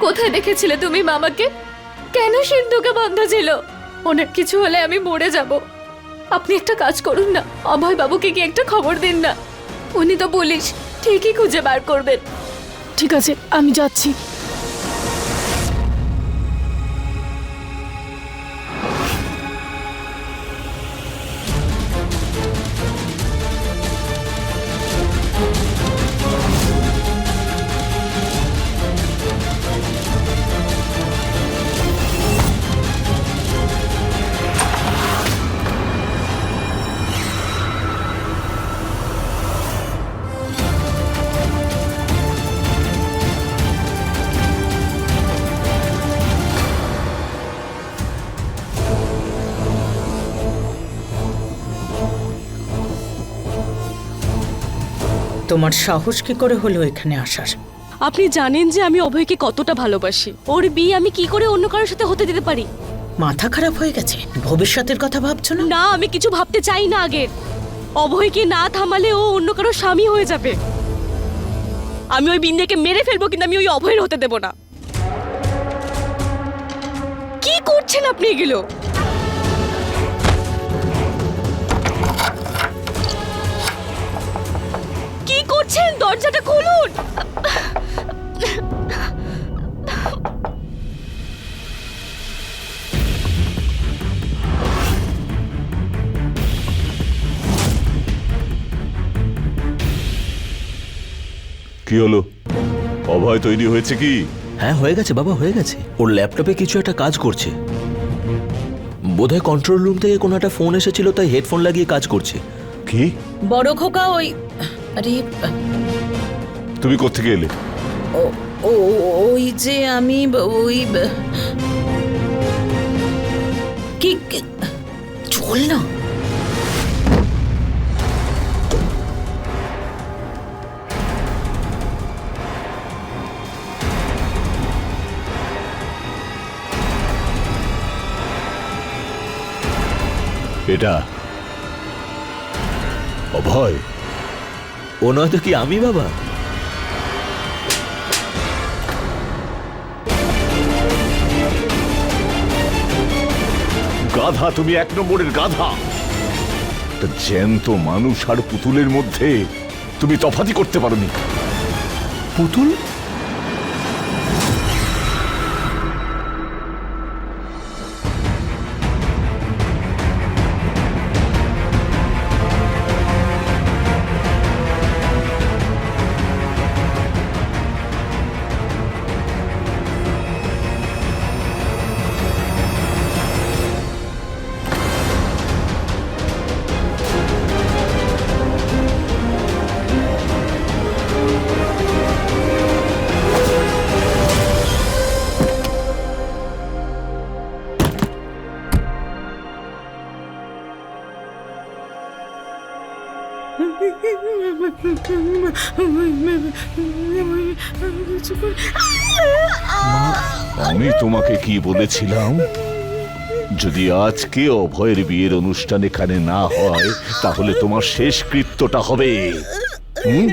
কোথায় দেখেছিলে তুমি মামাকে? কেন সিন্ধুকে বন্ধ ছিল? অনেক কিছু হলে আমি মরে যাব। আপনি একটা কাজ করুন না। অভয় বাবুকে কি একটা খবর দিন না। উনি তো পুলিশ, ঠিকই খুঁজে বার করবেন। ঠিক আছে, আমি যাচ্ছি। তোমার সাহস কি করে হলো এখানে আসার? আপনি জানেন যে আমি অভয়কে কতটা ভালোবাসি। ওর বিয়ে আমি কি করে অন্য কারোর সাথে হতে দিতে পারি? মাথা খারাপ হয়ে গেছে। ভবিষ্যতের কথা ভাবছ না? না আমি কিছু ভাবতে চাই না আগে অভয়কে না থামালে ও অন্য কারও স্বামী হয়ে যাবে। আমি ওই বিন্দেকে মেরে ফেলব কিন্তু আমি ওই অভয়ের হতে দেব না। কি করছেন আপনি এগুলো? করছেন দরজাটা খুলুন। কি হলো? অভয় তৈরি হয়েছে কি? হ্যাঁ হয়ে গেছে বাবা হয়ে গেছে। ওর ল্যাপটপে কিছু একটা কাজ করছে। বোধহয় কন্ট্রোল রুম থেকে কোনো একটা ফোন এসেছিল তাই হেডফোন লাগিয়ে কাজ করছে। কি? বড় খোকা ওই আরে তুমি কোত্থেকে এলে? ও ও- ওই যে আমি ওই কি- চল না। এটা অভয়? ও নয়তো কি আমি বাবা? গাধা তুমি এক নম্বরের গাধা। তা জ্যান্ত মানুষ আর পুতুলের মধ্যে তুমি তফাতি করতে পারোনি। পুতুল? আমি তোমাকে কি বলেছিলাম যদি আজকে অভয়ের বিয়ের অনুষ্ঠান এখানে না হয়, তাহলে তোমার শেষ কৃত্যটা হবে হুম?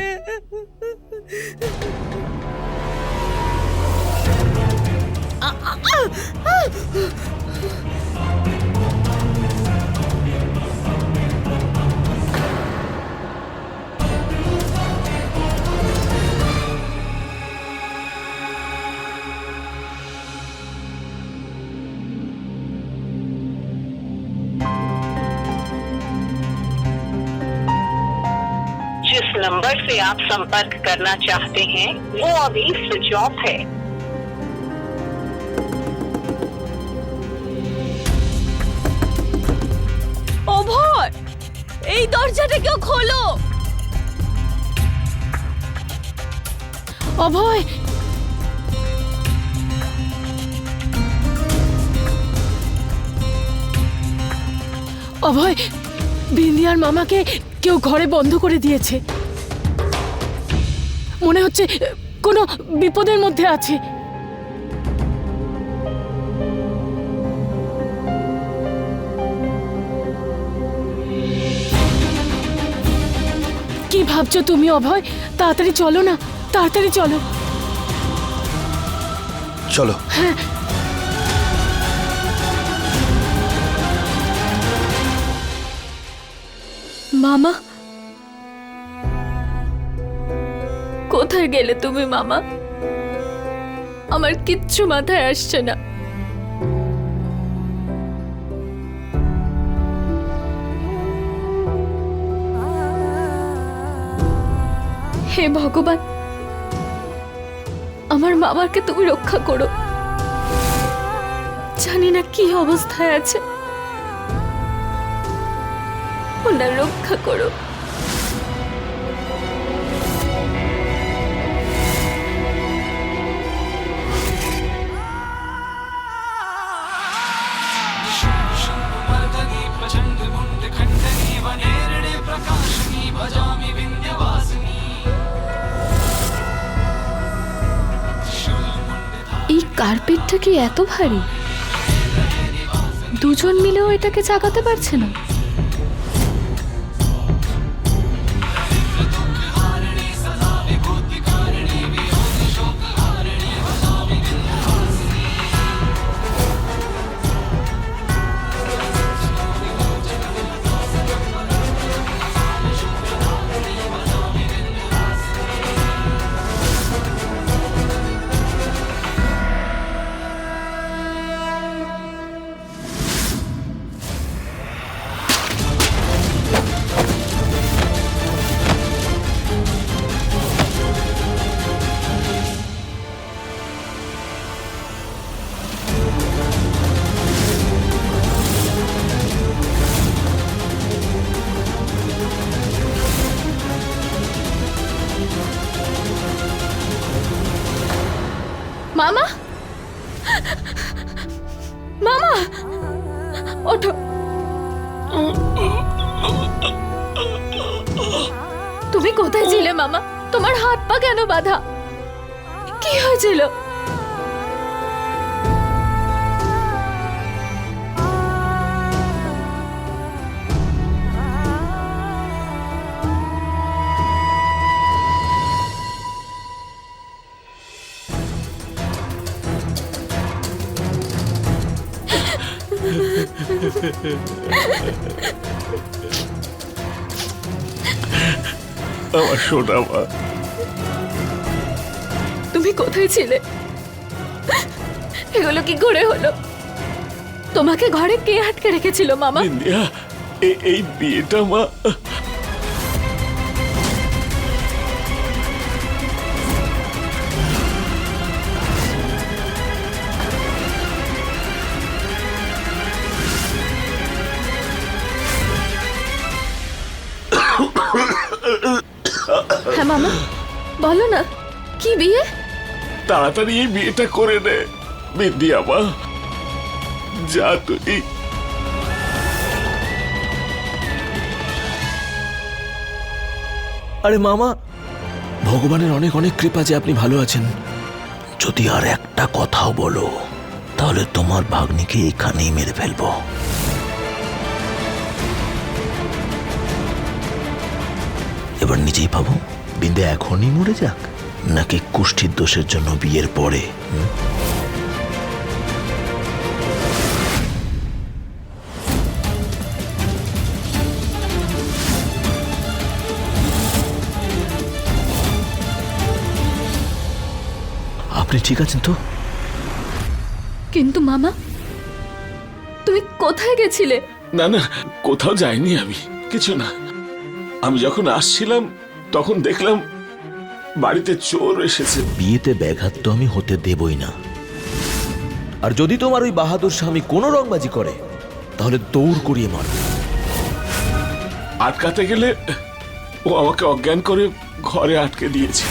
से आप संपर्क करना चाहते हैं वो अभी स्विच ऑफ है অভয় এই দরজাটা কেউ খোলো অভয় অভয় বিন্দিয়ার মামাকে কেউ ঘরে বন্ধ করে দিয়েছে মনে হচ্ছে কোনো বিপদের মধ্যে আছে। কি ভাবছ তুমি অভয়? তাড়াতাড়ি চলো না তাড়াতাড়ি চলো। চলো। হ্যাঁ। মামা কোথায় গেলে তুমি, মামা? আমার কিচ্ছু মাথায় আসছে না। হে ভগবান, আমার মামাকে তুমি রক্ষা করো। জানি না কি অবস্থায় আছে। ওনার রক্ষা করো। কার্পেটটা কি এত ভারী? দুজন মিলেও এটাকে চাগাতে পারছে না। আমার সোনা মা তুমি কোথায় ছিলে? এগুলো কি করে হলো? তোমাকে ঘরে কে আটকে রেখেছিল মামা? এই বিয়েটা মা। হ্যাঁ মামা বলো না কি বিয়ে? তাড়াতাড়ি এই বিয়েটা করে নে বিন্দিয়া মা যা তুই। আরে মামা ভগবানের অনেক অনেক কৃপা যে আপনি ভালো আছেন। যদি আর একটা কথাও বলো তাহলে তোমার ভাগ্নিকে এখানেই মেরে ফেলব। এবার নিজেই ভাবো বিন্দে এখনই মরে যাক নাকি কুষ্ঠির দোষের জন্য বিয়ের পরে আপনি ঠিক আছেন তো? কিন্তু মামা তুমি কোথায় গেছিলে? না না কোথাও যাইনি আমি কিছু না। আমি যখন আসছিলাম তখন দেখলাম বাড়িতে চোর এসেছে। বিয়েতে ব্যাঘাত তো আমি হতে দেবই না। আর যদি তোমার ওই বাহাদুর স্বামী কোনো রংবাজি করে তাহলে দৌড় করিয়ে মারো। আটকাতে গেলে ও আমাকে অজ্ঞান করে ঘরে আটকে দিয়েছে।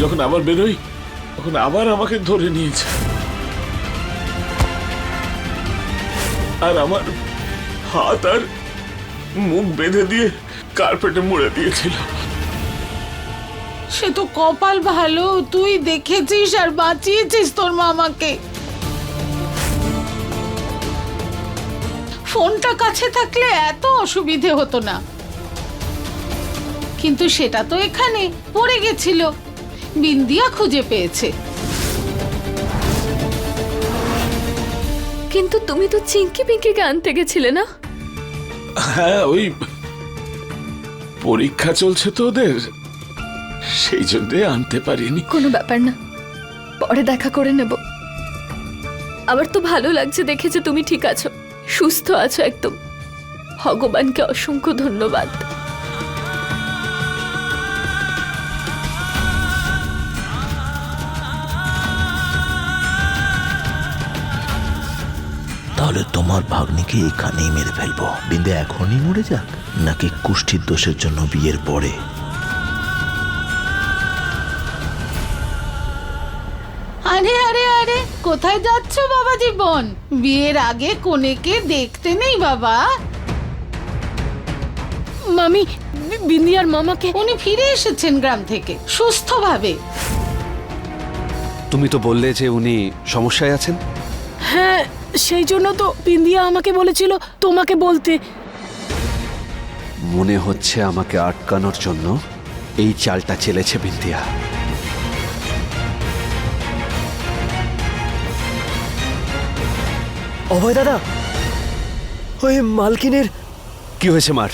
যখন আবার বেরোই তখন আবার আমাকে ধরে নিয়েছে। আর আমার হাত আর মুখ বেঁধে দিয়ে কার্পেটে মুড়ে দিয়েছিল। সে তো কপাল ভালো, তুই দেখেছিস আর বাঁচিয়েছিস তোর মামাকে। ফোনটা কাছে থাকলে এত অসুবিধে হতো না। কিন্তু সেটা তো এখানে পড়ে গেছিল। বিন্দিয়া খুঁজে পেয়েছে। কিন্তু তুমি তো চিঙ্কি পিঙ্কিকে আনতে গেছিলে না? হ্যাঁ ওই পরীক্ষা চলছে তো ওদের। সেই জন্যে আনতে পারিনি। কোনো ব্যাপার না পরে দেখা করে নেব। আমার তো ভালো লাগছে দেখে যে তুমি ঠিক আছো সুস্থ আছো একদম। ভগবানকে অসংখ্য ধন্যবাদ। তাহলে তোমার ভাগ্নিকে এখানেই মেরে ফেলব। বিন্দে এখনই মরে যাক নাকি কুষ্ঠির দোষের জন্য বিয়ের পরে? আরে আরে আরে কোথায় যাচ্ছ বাবা জীবন বিয়ের আগে কোনেকে দেখতে নেই বাবা। মামি বি- বিন্দিয়ার মামাকে উনি ফিরে এসেছেন গ্রাম থেকে সুস্থভাবে। তুমি তো বললে যে উনি সমস্যায় আছেন। হ্যাঁ সেই জন্য তো বিন্দিয়া আমাকে বলেছিল তোমাকে বলতে। মনে হচ্ছে আমাকে আটকানোর জন্য এই চালটা চেলেছে বিন্দিয়া অভয় দাদা ওই মালকিনের কি হয়েছে মার?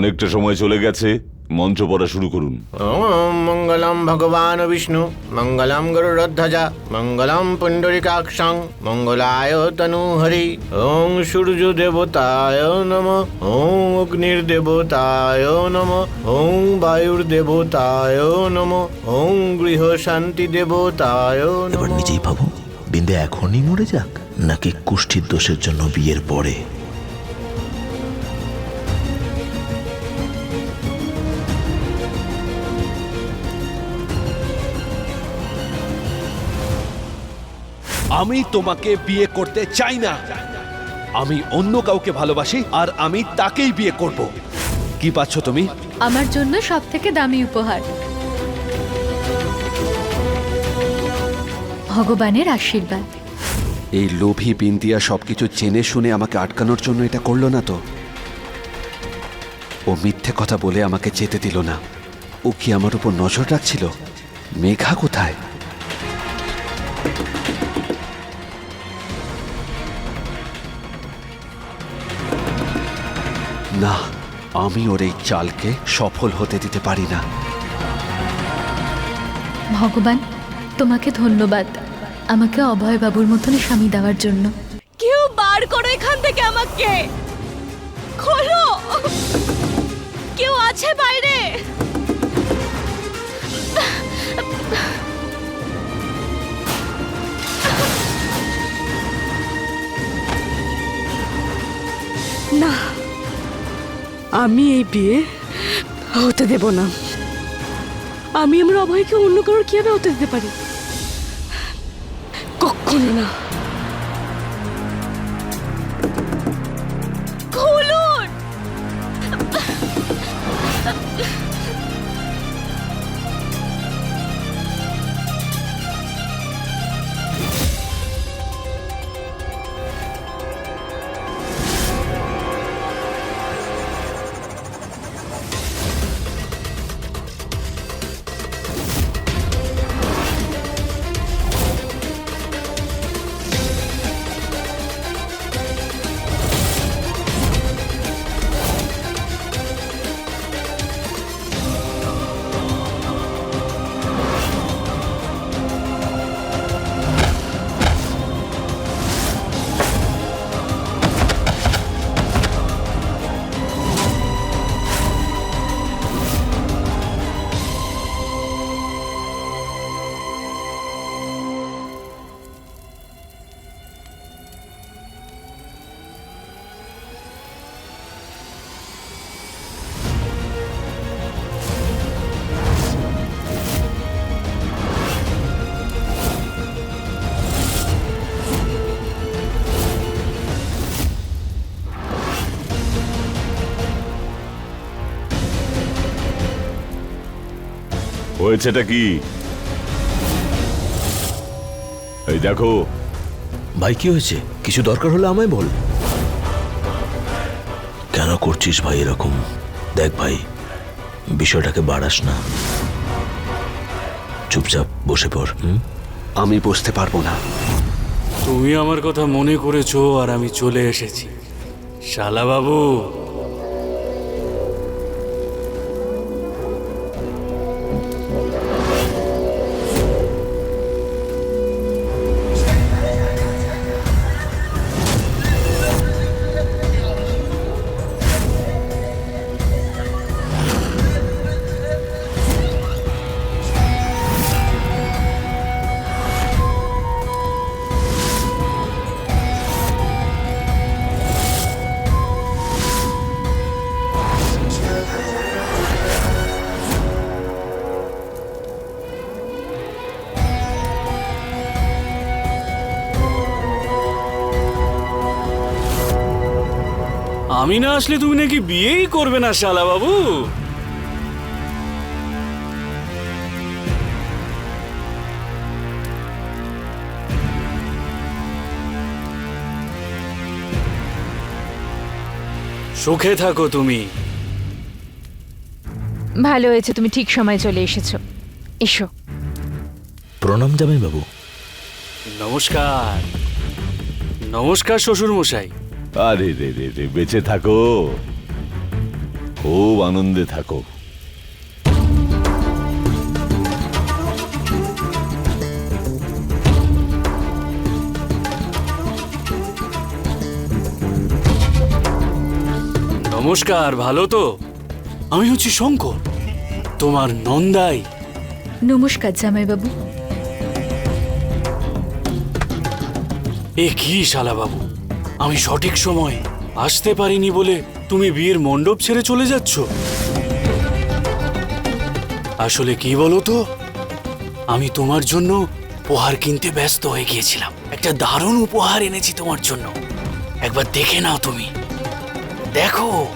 অনেকটা সময় চলে গেছে মন্ত্র পড়া শুরু করুন। ওম মঙ্গলম ভগবান বিষ্ণু মঙ্গলম গরুরধ্বজা মঙ্গলম পুণ্ডরিকাক্ষং মঙ্গলায় তনু হরি। ওম সূর্য দেবতায় নম ওম অগ্নির দেবতায় নম ওম বায়ুর দেবতায় নম ওম গৃহ শান্তি দেবতায় এবার নম। নিজেই ভাবো বিন্দে এখনই মরে যাক নাকি কুষ্ঠির দোষের জন্য বিয়ের পরে আমি তোমাকে বিয়ে করতে চাই না। আমি অন্য কাউকে ভালোবাসি আর আমি তাকেই বিয়ে করব। কি পাচ্ছ তুমি? আমার জন্য সব থেকে দামি উপহার। ভগবানের আশীর্বাদ। এই লোভী বিন্দিয়া সবকিছু জেনে শুনে আমাকে আটকানোর জন্য এটা করল না তো। ও মিথ্যে কথা বলে আমাকে যেতে দিল না। ও কি আমার উপর নজর রাখছিল? মেঘা কোথায়? না আমি ওর এই চালকে সফল হতে দিতে পারি না। ভগবান তোমাকে ধন্যবাদ। আমাকে অভয় বাবুর মতন স্বামী দেওয়ার জন্য। কেউ বার করো এখান থেকে আমাকে। খোলো। কেউ আছে বাইরে? আমি এই বিয়ে হতে দেব না। আমি আমার অভয়কে অন্য কারোর কীভাবে হতে দিতে পারি? কখনো না। হয়েছেটা কি? এই দেখো। ভাই কি হয়েছে? কিছু দরকার হলে আমায় বল। কেন করছিস ভাই এরকম? দেখ ভাই বিষয়টাকে বাড়াস না। চুপচাপ বসে পড় হুম? আমি বসতে পারব না। তুমি আমার কথা মনে করেছ আর আমি চলে এসেছি। শালা আমি না আসলে তুমি নাকি বিয়েই করবে না শালা বাবু সুখে থাকো তুমি। ভালো হয়েছে তুমি ঠিক সময় চলে এসেছ। এসো। প্রণাম জামাই বাবু নমস্কার। নমস্কার শ্বশুর মশাই আরে রে রে রে বেঁচে থাকো। খুব আনন্দে থাকো। নমস্কার ভালো তো? আমি হচ্ছি শঙ্কর তোমার নন্দাই। নমস্কার জামাইবাবু। এ কি শালা বাবু? আমি সঠিক সময় আসতে পারিনি বলে তুমি বিয়ের মণ্ডপ ছেড়ে চলে যাচ্ছ? আসলে কি বলো তো আমি তোমার জন্য উপহার কিনতে ব্যস্ত হয়ে গিয়েছিলাম। একটা দারুণ উপহার এনেছি তোমার জন্য। একবার দেখে নাও তুমি। দেখো।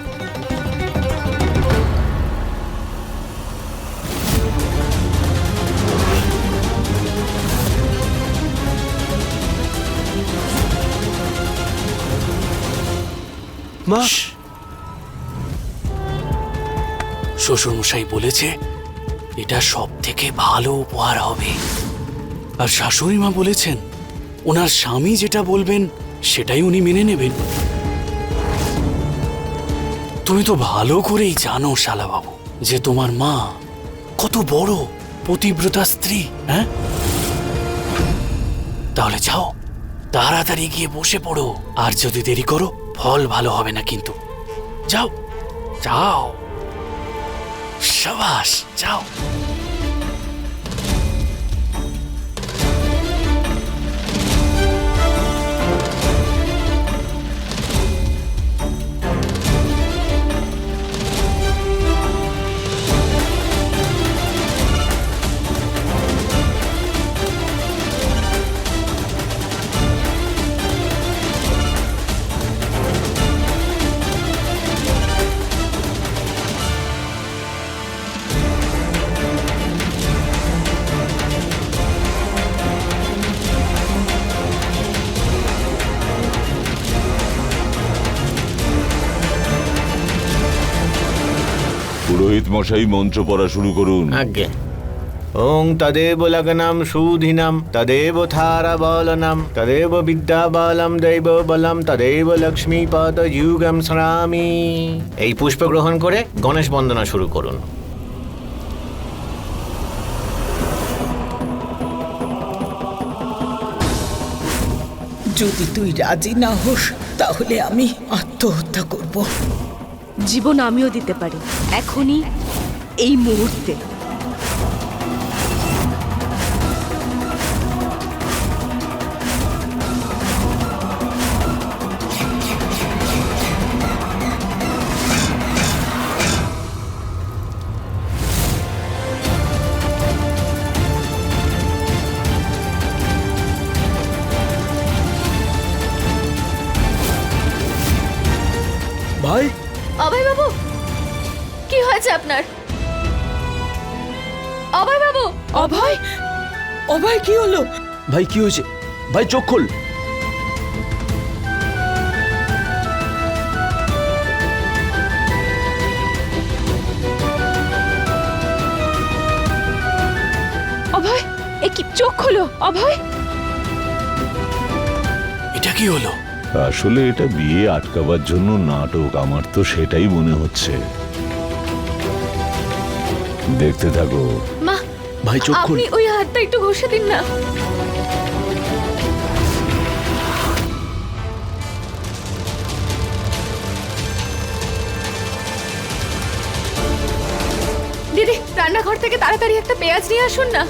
মা। শ্বশুরমশাই বলেছে, এটা সব থেকে ভালো উপহার হবে। আর শাশুড়ি মা বলেছেন, ওনার স্বামী যেটা বলবেন, সেটাই উনি মেনে নেবেন। তুমি তো ভালো করেই জানো, শালাবাবু, যে তোমার মা কত বড়, পতিব্রতা স্ত্রী হ্যাঁ? তাহলে যাও, তাড়াতাড়ি গিয়ে বসে পড়ো, আর যদি দেরি করো ফল ভালো হবে না কিন্তু। যাও যাও। সাবাস যাও। পুরোহিত মশাই মন্ত্র পড়া শুরু করুন। আজ্ঞে। ওং তদেব লগ্নম সুধিনম তদেব থারা বলনম তদেব বিদ্যা বলম দৈব বলম তদেব লক্ষ্মীপদ যুগম স্নামি। এই পুষ্প গ্রহণ করে গণেশ বন্দনা শুরু করুন। যদি তুই রাজি না হোস তাহলে আমি আত্মহত্যা করব। জীবন আমিও দিতে পারি। এখনই এই মুহূর্তে। ভাই অভয় বাবু কি হয়েছে আপনার? অভয় বাবু অভয়? অভয় কি হলো? ভাই কি হয়েছে? ভাই চোখ খোল। অভয় এ কি চোখ খোলো অভয়? এটা কি হলো? আসলে এটা বিয়ে আটকাবার জন্য নাটক আমার তো সেটাই মনে হচ্ছে। দেখতে থাকো। মা ভাই চোখ খোল আপনি ওই হাতটা একটু ঘষে দিন না। দিদি রান্নাঘর থেকে তাড়াতাড়ি একটা পেঁয়াজ নিয়ে আসুন না।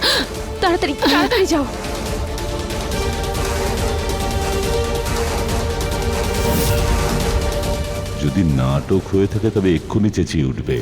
তাড়াতাড়ি তাড়াতাড়ি যাও। যদি নাটক হয়ে থাকে তবে এক্ষুনি চেঁচিয়ে উঠবে।